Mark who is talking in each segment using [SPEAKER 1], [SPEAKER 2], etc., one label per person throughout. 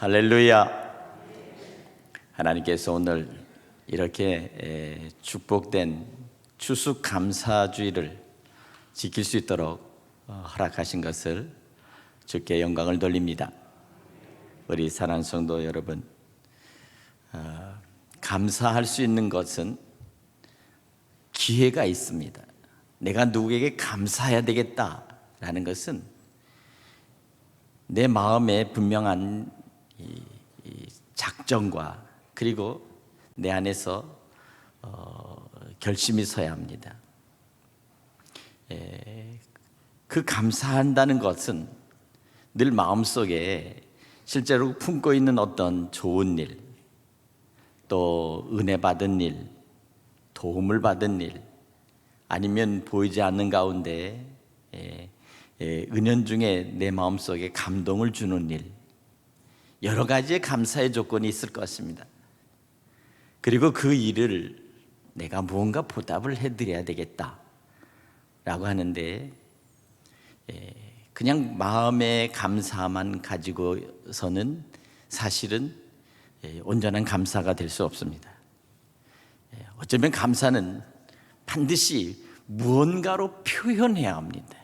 [SPEAKER 1] 할렐루야. 하나님께서 오늘 이렇게 에, 축복된 추수 감사주의를 지킬 수 있도록 어, 허락하신 것을 주께 영광을 돌립니다. 우리 사랑 성도 여러분, 어, 감사할 수 있는 것은 기회가 있습니다. 내가 누구에게 감사해야 되겠다라는 것은 내 마음에 분명한 이, 이 작정과 그리고 내 안에서 어, 결심이 서야 합니다. 에, 그 감사한다는 것은 늘 마음속에 실제로 품고 있는 어떤 좋은 일, 또 은혜 받은 일, 도움을 받은 일, 아니면 보이지 않는 가운데 에, 에, 은연 중에 내 마음속에 감동을 주는 일, 여러 가지의 감사의 조건이 있을 것입니다. 그리고 그 일을 내가 무언가 보답을 해드려야 되겠다. 라고 하는데, 예, 그냥 마음의 감사만 가지고서는 사실은 예, 온전한 감사가 될 수 없습니다. 예, 어쩌면 감사는 반드시 무언가로 표현해야 합니다.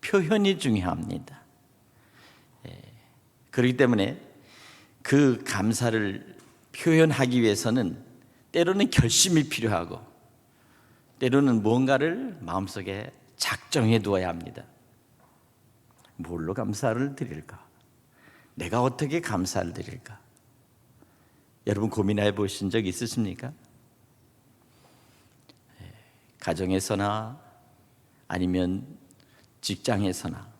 [SPEAKER 1] 표현이 중요합니다. 그렇기 때문에 그 감사를 표현하기 위해서는 때로는 결심이 필요하고 때로는 무언가를 마음속에 작정해 두어야 합니다. 뭘로 감사를 드릴까? 내가 어떻게 감사를 드릴까? 여러분 고민해 보신 적 있으십니까? 예, 가정에서나 아니면 직장에서나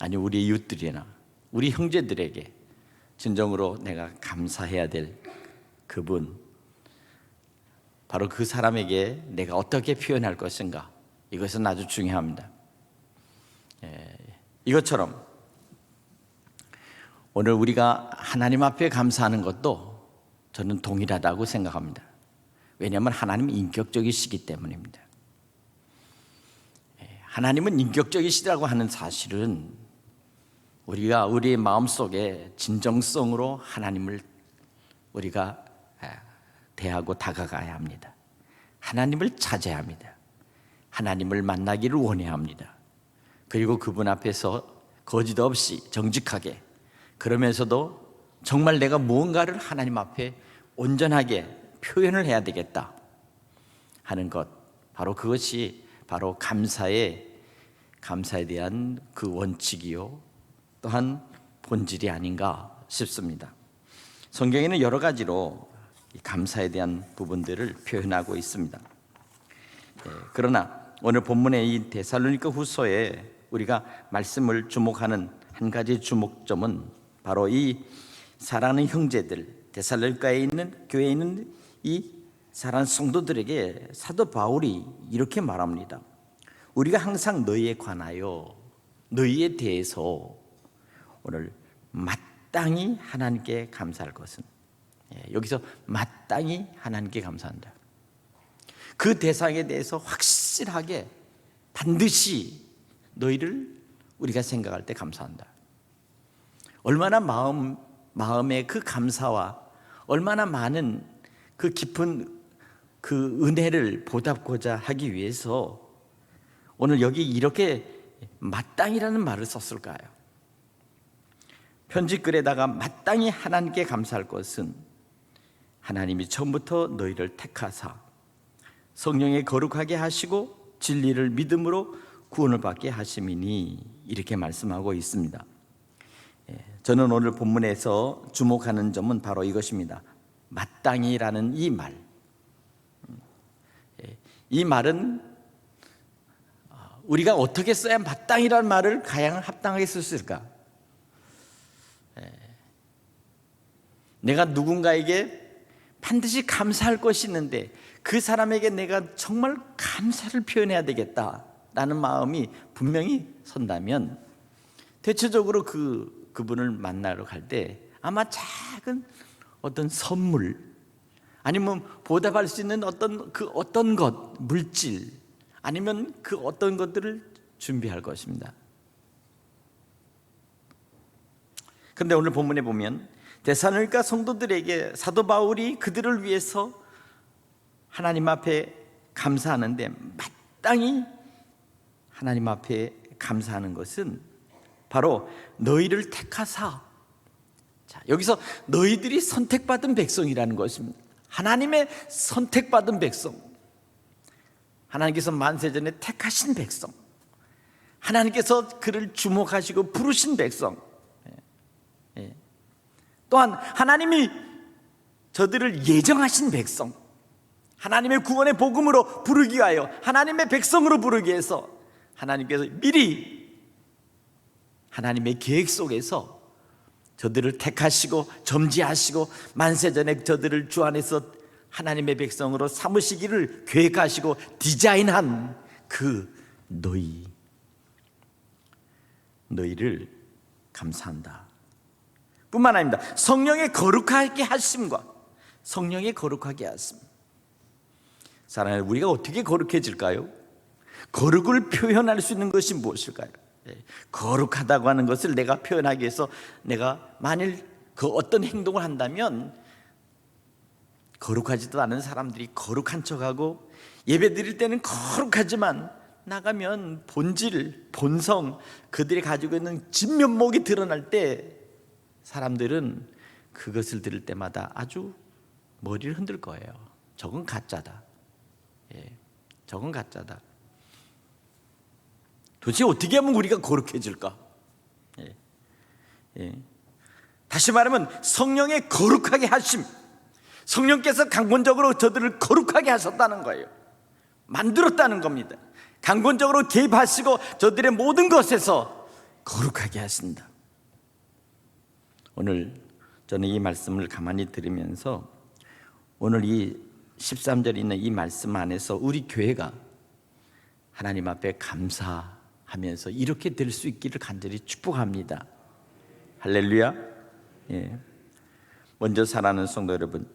[SPEAKER 1] 아니 우리 이웃들이나 우리 형제들에게 진정으로 내가 감사해야 될 그분 바로 그 사람에게 내가 어떻게 표현할 것인가 이것은 아주 중요합니다. 예, 이것처럼 오늘 우리가 하나님 앞에 감사하는 것도 저는 동일하다고 생각합니다. 왜냐하면 하나님 인격적이시기 때문입니다. 예, 하나님은 인격적이시다고 하는 사실은 우리가 우리의 마음 속에 진정성으로 하나님을 우리가 대하고 다가가야 합니다. 하나님을 찾아야 합니다. 하나님을 만나기를 원해야 합니다. 그리고 그분 앞에서 거짓 없이 정직하게 그러면서도 정말 내가 무언가를 하나님 앞에 온전하게 표현을 해야 되겠다 하는 것 바로 그것이 바로 감사의 감사에 대한 그 원칙이요 또한 본질이 아닌가 싶습니다. 성경에는 여러 가지로 감사에 대한 부분들을 표현하고 있습니다. 예, 그러나 오늘 본문의 이 데살로니가 후서에 우리가 말씀을 주목하는 한 가지 주목점은 바로 이 사랑하는 형제들 데살로니가에 있는 교회에 있는 이 사랑하는 성도들에게 사도 바울이 이렇게 말합니다. 우리가 항상 너희에 관하여 너희에 대해서 오늘 마땅히 하나님께 감사할 것은 예, 여기서 마땅히 하나님께 감사한다. 그 대상에 대해서 확실하게 반드시 너희를 우리가 생각할 때 감사한다. 얼마나 마음 마음의 그 감사와 얼마나 많은 그 깊은 그 은혜를 보답고자 하기 위해서 오늘 여기 이렇게 마땅이라는 말을 썼을까요? 편지글에다가 마땅히 하나님께 감사할 것은 하나님이 처음부터 너희를 택하사 성령에 거룩하게 하시고 진리를 믿음으로 구원을 받게 하심이니 이렇게 말씀하고 있습니다. 예, 저는 오늘 본문에서 주목하는 점은 바로 이것입니다. 마땅히라는 이 말. 음, 예, 이 말은 어, 우리가 어떻게 써야 마땅이라는 말을 가양 합당하게 쓸 수 있을까? 내가 누군가에게 반드시 감사할 것이 있는데 그 사람에게 내가 정말 감사를 표현해야 되겠다라는 마음이 분명히 선다면 대체적으로 그 그분을 만나러 갈 때 아마 작은 어떤 선물 아니면 보답할 수 있는 어떤 그 어떤 것 물질 아니면 그 어떤 것들을 준비할 것입니다. 그런데 오늘 본문에 보면 데살로니가 성도들에게 사도 바울이 그들을 위해서 하나님 앞에 감사하는데 마땅히 하나님 앞에 감사하는 것은 바로 너희를 택하사 자, 여기서 너희들이 선택받은 백성이라는 것입니다. 하나님의 선택받은 백성. 하나님께서 만세전에 택하신 백성. 하나님께서 그를 주목하시고 부르신 백성. 또한 하나님이 저들을 예정하신 백성. 하나님의 구원의 복음으로 부르기 위하여 하나님의 백성으로 부르기 위해서 하나님께서 미리 하나님의 계획 속에서 저들을 택하시고 점지하시고 만세전에 저들을 주 안에서 하나님의 백성으로 삼으시기를 계획하시고 디자인한 그 너희 너희를 감사한다. 뿐만 아닙니다. 성령의 거룩하게 하심과 성령의 거룩하게 하심. 사랑하는 우리가 어떻게 거룩해질까요? 거룩을 표현할 수 있는 것이 무엇일까요? 예, 거룩하다고 하는 것을 내가 표현하기 위해서 내가 만일 그 어떤 행동을 한다면 거룩하지도 않은 사람들이 거룩한 척하고 예배 드릴 때는 거룩하지만 나가면 본질, 본성, 그들이 가지고 있는 진면목이 드러날 때 사람들은 그것을 들을 때마다 아주 머리를 흔들 거예요. 저건 가짜다. 예, 저건 가짜다. 도대체 어떻게 하면 우리가 거룩해질까? 예, 예. 다시 말하면 성령의 거룩하게 하심. 성령께서 강권적으로 저들을 거룩하게 하셨다는 거예요. 만들었다는 겁니다. 강권적으로 개입하시고 저들의 모든 것에서 거룩하게 하신다. 오늘 저는 이 말씀을 가만히 들으면서 오늘 이 13절에 있는 이 말씀 안에서 우리 교회가 하나님 앞에 감사하면서 이렇게 될 수 있기를 간절히 축복합니다. 할렐루야. 예. 먼저 사랑하는 성도 여러분,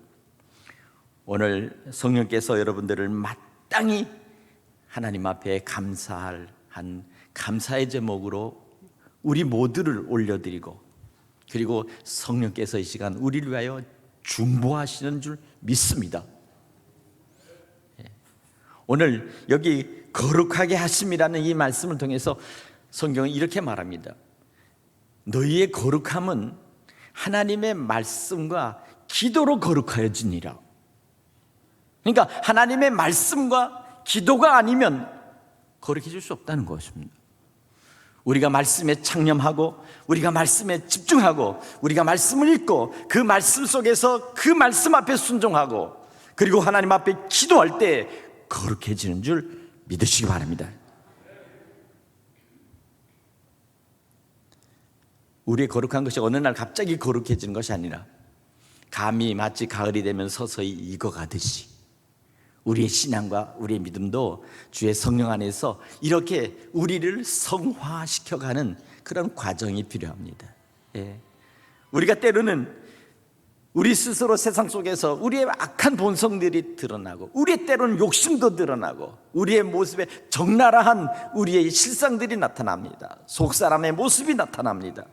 [SPEAKER 1] 오늘 성령께서 여러분들을 마땅히 하나님 앞에 감사할 한 감사의 제목으로 우리 모두를 올려드리고 그리고 성령께서 이 시간 우리를 위하여 중보하시는 줄 믿습니다. 예. 오늘 여기 거룩하게 하심이라는 이 말씀을 통해서 성경은 이렇게 말합니다. 너희의 거룩함은 하나님의 말씀과 기도로 거룩하여지니라. 그러니까 하나님의 말씀과 기도가 아니면 거룩해질 수 없다는 것입니다. 우리가 말씀에 창념하고 우리가 말씀에 집중하고 우리가 말씀을 읽고 그 말씀 속에서 그 말씀 앞에 순종하고 그리고 하나님 앞에 기도할 때 거룩해지는 줄 믿으시기 바랍니다. 우리의 거룩한 것이 어느 날 갑자기 거룩해지는 것이 아니라 감히 마치 가을이 되면 서서히 익어가듯이 우리의 신앙과 우리의 믿음도 주의 성령 안에서 이렇게 우리를 성화시켜가는 그런 과정이 필요합니다. 예. 우리가 때로는 우리 스스로 세상 속에서 우리의 악한 본성들이 드러나고 우리의 때로는 욕심도 드러나고 우리의 모습에 적나라한 우리의 실상들이 나타납니다. 속 사람의 모습이 나타납니다.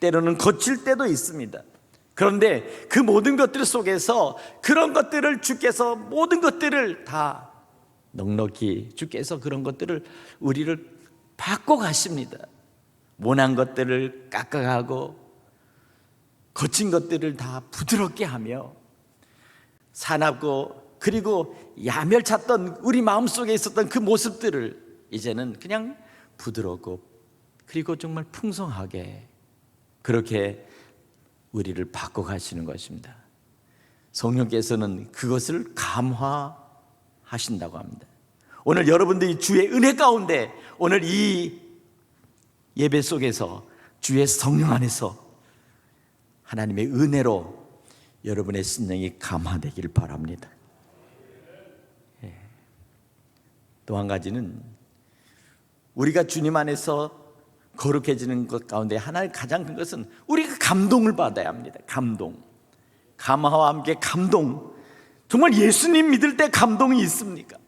[SPEAKER 1] 때로는 거칠 때도 있습니다. 그런데 그 모든 것들 속에서 그런 것들을 주께서 모든 것들을 다 넉넉히 주께서 그런 것들을 우리를 바꿔 가십니다. 모난 것들을 깎아가고 거친 것들을 다 부드럽게 하며 사납고 그리고 야멸찼던 우리 마음속에 있었던 그 모습들을 이제는 그냥 부드럽고 그리고 정말 풍성하게 그렇게 우리를 바꿔 가시는 것입니다. 성령께서는 그것을 감화하신다고 합니다. 오늘 여러분들이 주의 은혜 가운데 오늘 이 예배 속에서 주의 성령 안에서 하나님의 은혜로 여러분의 신령이 감화되길 바랍니다. 예. 또한 가지는 우리가 주님 안에서 거룩해지는 것 가운데 하나의 가장 큰 것은 우리가 감동을 받아야 합니다. 감동. 감화와 함께 감동. 정말 예수님 믿을 때 감동이 있습니까?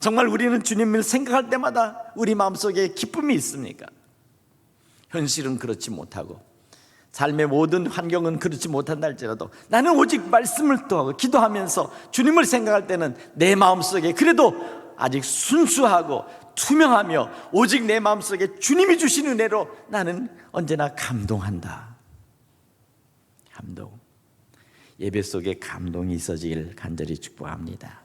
[SPEAKER 1] 정말 우리는 주님을 생각할 때마다 우리 마음속에 기쁨이 있습니까? 현실은 그렇지 못하고 삶의 모든 환경은 그렇지 못한다 할지라도 나는 오직 말씀을 또하고 기도하면서 주님을 생각할 때는 내 마음속에 그래도 아직 순수하고 투명하며 오직 내 마음속에 주님이 주신 은혜로 나는 언제나 감동한다. 감동. 예배 속에 감동이 있어지길 간절히 축복합니다.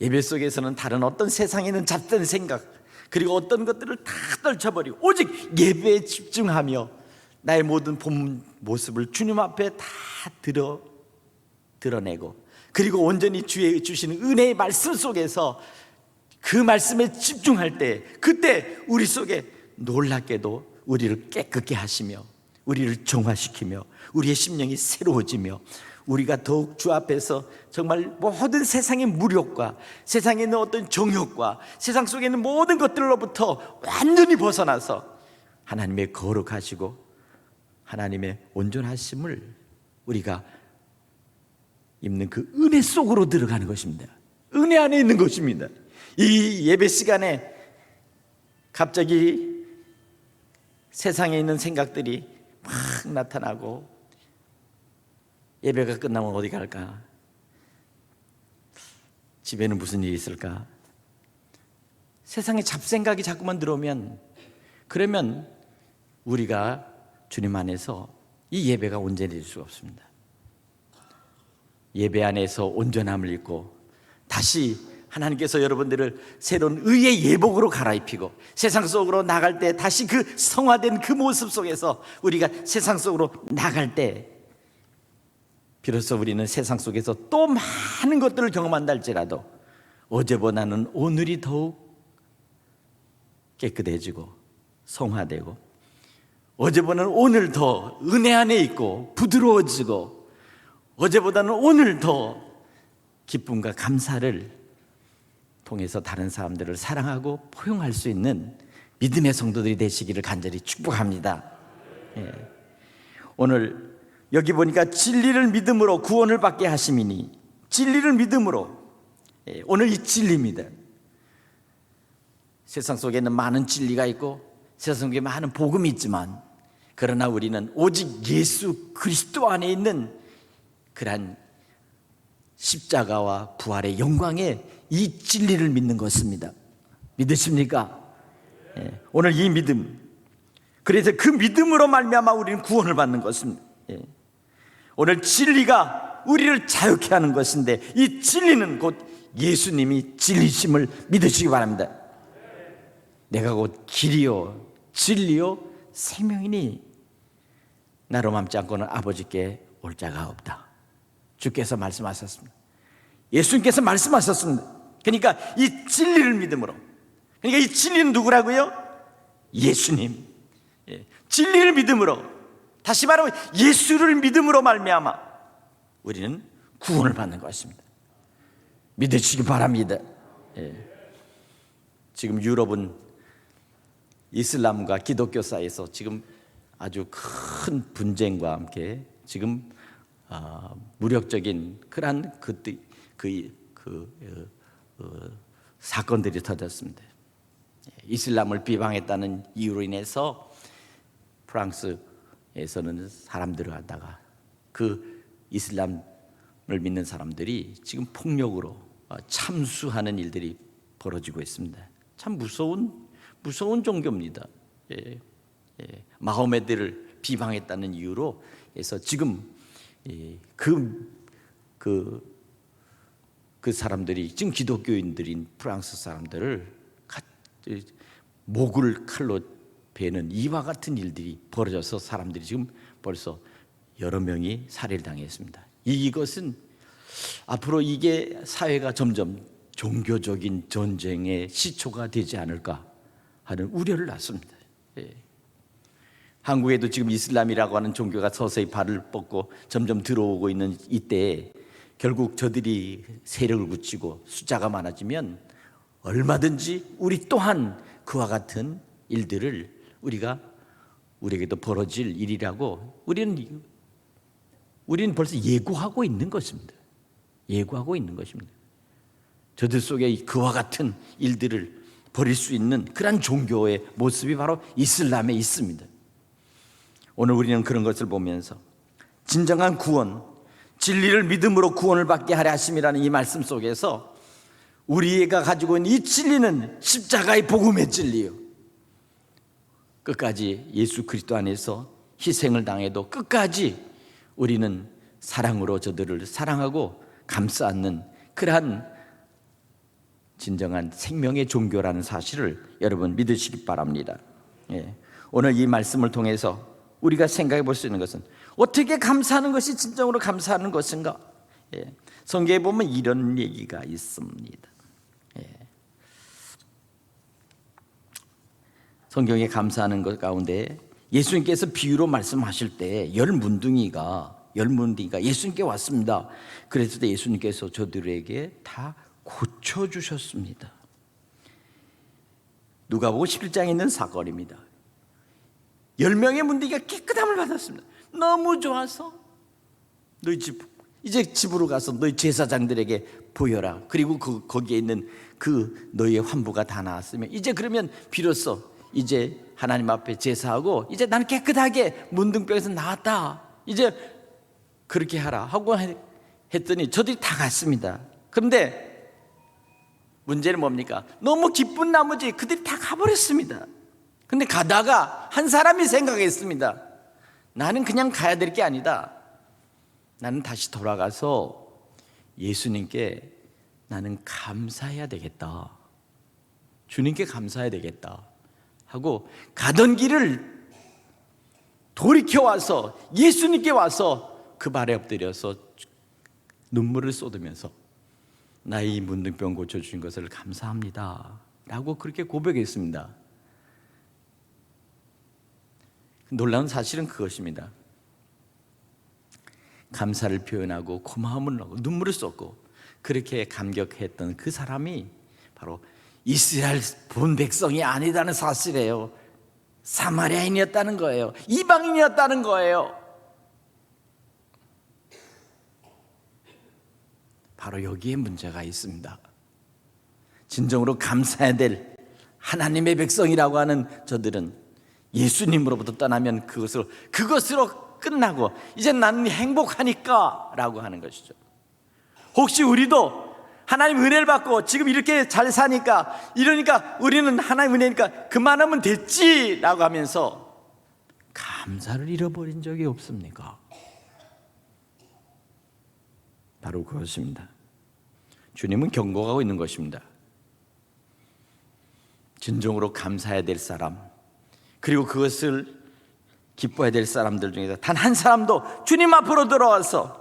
[SPEAKER 1] 예배 속에서는 다른 어떤 세상에 있는 잡된 생각 그리고 어떤 것들을 다 떨쳐버리고 오직 예배에 집중하며 나의 모든 본 모습을 주님 앞에 다 드러 드러내고 그리고 온전히 주의 주시는 은혜의 말씀 속에서 그 말씀에 집중할 때 그때 우리 속에 놀랍게도 우리를 깨끗게 하시며 우리를 정화시키며 우리의 심령이 새로워지며 우리가 더욱 주 앞에서 정말 모든 세상의 무력과 세상에 있는 어떤 정욕과 세상 속에 있는 모든 것들로부터 완전히 벗어나서 하나님의 거룩하시고 하나님의 온전하심을 우리가 입는 그 은혜 속으로 들어가는 것입니다. 은혜 안에 있는 것입니다. 이 예배 시간에 갑자기 세상에 있는 생각들이 막 나타나고 예배가 끝나면 어디 갈까? 집에는 무슨 일이 있을까? 세상에 잡생각이 자꾸만 들어오면 그러면 우리가 주님 안에서 이 예배가 온전해질 수가 없습니다. 예배 안에서 온전함을 입고 다시 하나님께서 여러분들을 새로운 의의 예복으로 갈아입히고 세상 속으로 나갈 때 다시 그 성화된 그 모습 속에서 우리가 세상 속으로 나갈 때 비로소 우리는 세상 속에서 또 많은 것들을 경험한다 할지라도 어제보다는 오늘이 더욱 깨끗해지고 성화되고 어제보다는 오늘 더 은혜 안에 있고 부드러워지고 어제보다는 오늘 더 기쁨과 감사를 통해서 다른 사람들을 사랑하고 포용할 수 있는 믿음의 성도들이 되시기를 간절히 축복합니다. 예. 오늘 여기 보니까 진리를 믿음으로 구원을 받게 하심이니 진리를 믿음으로 예, 오늘 이 진리입니다. 세상 속에는 많은 진리가 있고 세상 속에 많은 복음이 있지만 그러나 우리는 오직 예수 그리스도 안에 있는 그러한 십자가와 부활의 영광에 이 진리를 믿는 것입니다. 믿으십니까? 예, 오늘 이 믿음. 그래서 그 믿음으로 말미암아 우리는 구원을 받는 것입니다. 예. 오늘 진리가 우리를 자유케 하는 것인데 이 진리는 곧 예수님이 진리심을 믿으시기 바랍니다. 내가 곧 길이요 진리요 생명이니 나로 맘지 않고는 아버지께 올 자가 없다. 주께서 말씀하셨습니다. 예수님께서 말씀하셨습니다. 그러니까 이 진리를 믿음으로. 그러니까 이 진리는 누구라고요? 예수님. 예, 진리를 믿음으로. 다시 말하면 예수를 믿음으로 말미암아 우리는 구원을 받는 것입니다. 믿으시기 바랍니다. 예. 지금 유럽은 이슬람과 기독교 사이에서 지금 아주 큰 분쟁과 함께 지금 어, 무력적인 그러한 그, 그, 그 어, 어, 사건들이 터졌습니다. 이슬람을 비방했다는 이유로 인해서 프랑스에서는 사람들을 갖다가 그 이슬람을 믿는 사람들이 지금 폭력으로 어, 참수하는 일들이 벌어지고 있습니다. 참 무서운 무서운 종교입니다. 예, 예. 마호메드를 비방했다는 이유로 해서 지금 그, 그, 그 사람들이 지금 기독교인들인 프랑스 사람들을 목을 칼로 베는 이와 같은 일들이 벌어져서 사람들이 지금 벌써 여러 명이 살해를 당했습니다. 이것은 앞으로 이게 사회가 점점 종교적인 전쟁의 시초가 되지 않을까 하는 우려를 낳습니다. 예. 한국에도 지금 이슬람이라고 하는 종교가 서서히 발을 뻗고 점점 들어오고 있는 이때에 결국 저들이 세력을 붙이고 숫자가 많아지면 얼마든지 우리 또한 그와 같은 일들을 우리가 우리에게도 벌어질 일이라고 우리는 우리는 벌써 예고하고 있는 것입니다. 예고하고 있는 것입니다. 저들 속에 그와 같은 일들을 벌일 수 있는 그러한 종교의 모습이 바로 이슬람에 있습니다. 오늘 우리는 그런 것을 보면서 진정한 구원, 진리를 믿음으로 구원을 받게 하려 하심이라는 이 말씀 속에서 우리가 가지고 있는 이 진리는 십자가의 복음의 진리요. 끝까지 예수 그리스도 안에서 희생을 당해도 끝까지 우리는 사랑으로 저들을 사랑하고 감싸 안는 그러한 진정한 생명의 종교라는 사실을 여러분 믿으시기 바랍니다. 예. 오늘 이 말씀을 통해서 우리가 생각해 볼 수 있는 것은 어떻게 감사하는 것이 진정으로 감사하는 것인가? 예. 성경에 보면 이런 얘기가 있습니다. 예. 성경에 감사하는 것 가운데 예수님께서 비유로 말씀하실 때 열 문둥이가 열 문둥이가 예수님께 왔습니다. 때 예수님께서 저들에게 다 고쳐 주셨습니다. 누가복음 11장에 있는 사건입니다. 열 명의 문둥이가 깨끗함을 받았습니다. 너무 좋아서 너희 집 이제 집으로 가서 너희 제사장들에게 보여라. 그리고 그 거기에 있는 그 너희의 환부가 다 나왔으면 이제 그러면 비로소 이제 하나님 앞에 제사하고 이제 나는 깨끗하게 문둥병에서 나왔다. 이제 그렇게 하라 하고 했더니 저들이 다 갔습니다. 그런데 문제는 뭡니까? 너무 기쁜 나머지 그들이 다 가버렸습니다. 근데 가다가 한 사람이 생각했습니다. 나는 그냥 가야 될 게 아니다. 나는 다시 돌아가서 예수님께 나는 감사해야 되겠다. 주님께 감사해야 되겠다. 하고 가던 길을 돌이켜 와서 예수님께 와서 그 발에 엎드려서 눈물을 쏟으면서 나의 문둥병 고쳐주신 것을 감사합니다. 라고 그렇게 고백했습니다. 놀라운 사실은 그것입니다. 감사를 표현하고 고마움을 하고 눈물을 쏟고 그렇게 감격했던 그 사람이 바로 이스라엘 본 백성이 아니다는 사실이에요. 사마리아인이었다는 거예요. 이방인이었다는 거예요. 바로 여기에 문제가 있습니다. 진정으로 감사해야 될 하나님의 백성이라고 하는 저들은 예수님으로부터 떠나면 그것으로 그것으로 끝나고 이제 나는 행복하니까라고 하는 것이죠. 혹시 우리도 하나님 은혜를 받고 지금 이렇게 잘 사니까 이러니까 우리는 하나님 은혜니까 그만하면 됐지라고 하면서 감사를 잃어버린 적이 없습니까? 바로 그것입니다. 주님은 경고하고 있는 것입니다. 진정으로 감사해야 될 사람, 그리고 그것을 기뻐해야 될 사람들 중에서 단 한 사람도 주님 앞으로 들어와서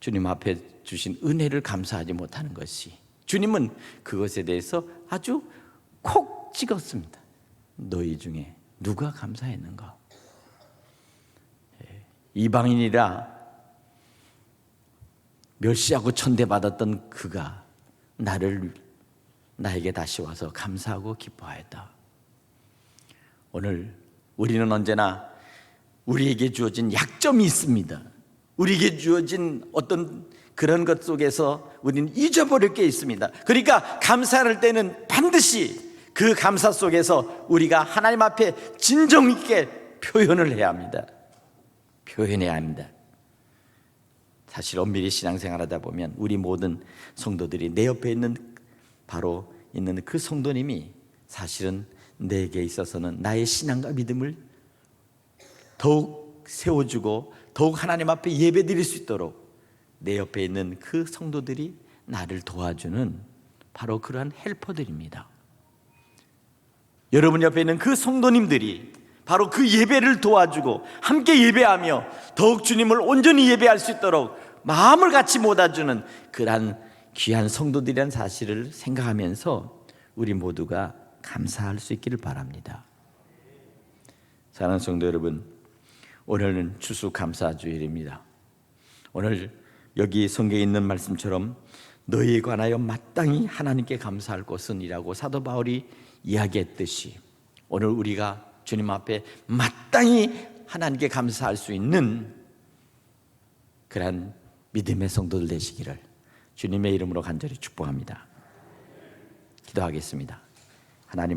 [SPEAKER 1] 주님 앞에 주신 은혜를 감사하지 못하는 것이 주님은 그것에 대해서 아주 콕 찍었습니다. 너희 중에 누가 감사했는가? 예, 이방인이라 멸시하고 천대받았던 그가 나를 나에게 다시 와서 감사하고 기뻐하였다. 오늘 우리는 언제나 우리에게 주어진 약점이 있습니다. 우리에게 주어진 어떤 그런 것 속에서 우리는 잊어버릴 게 있습니다. 그러니까 감사할 때는 반드시 그 감사 속에서 우리가 하나님 앞에 진정 있게 표현을 해야 합니다. 표현해야 합니다. 사실 엄밀히 신앙생활 하다 보면 우리 모든 성도들이 내 옆에 있는 바로 있는 그 성도님이 사실은 내게 있어서는 나의 신앙과 믿음을 더욱 세워주고 더욱 하나님 앞에 예배 드릴 수 있도록 내 옆에 있는 그 성도들이 나를 도와주는 바로 그러한 헬퍼들입니다. 여러분 옆에 있는 그 성도님들이 바로 그 예배를 도와주고 함께 예배하며 더욱 주님을 온전히 예배할 수 있도록 마음을 같이 모아주는 그러한 귀한 성도들이라는 사실을 생각하면서 우리 모두가 감사할 수 있기를 바랍니다. 사랑하는 성도 여러분, 오늘은 추수감사주일입니다. 오늘 여기 성경에 있는 말씀처럼 너희에 관하여 마땅히 하나님께 감사할 것은이라고 사도 바울이 이야기했듯이 오늘 우리가 주님 앞에 마땅히 하나님께 감사할 수 있는 그러한 믿음의 성도들 되시기를 주님의 이름으로 간절히 축복합니다. 기도하겠습니다. 하나님